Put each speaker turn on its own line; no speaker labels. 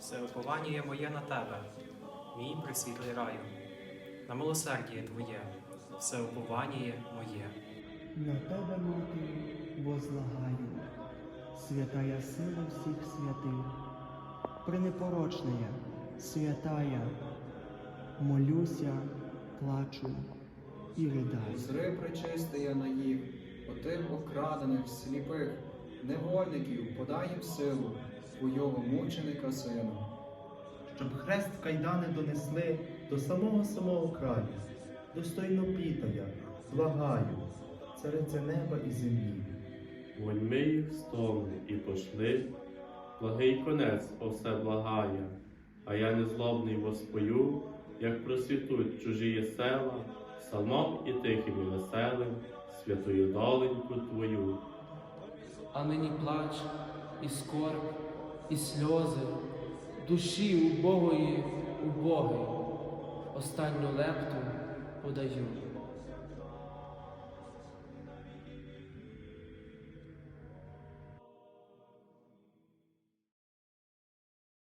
все уповання моє на тебе, мій присвітлий раю, на милосердіє Твоє, все уповання моє.
На тебе, мати, возлагаю, святая сила всіх святих, пренепорочная, святая, молюся, плачу і ридаю.
Зри причистия на їх, отим окрадених, сліпих, невольників подай їм силу, Твого мученика сину.
щоб хрест в кайдани донесли до самого самого краю, достойно пітая, благаю, царице неба і землі.
Воньми їх стомли і пошли, благий конець о все благає, а я незлобний воспою, як просвітуть чужі села, псалмом і тихим і веселим, святою доленьку твою.
а нині плач, і скорб, і сльози, душі убогої убогої, останню лепту подаю.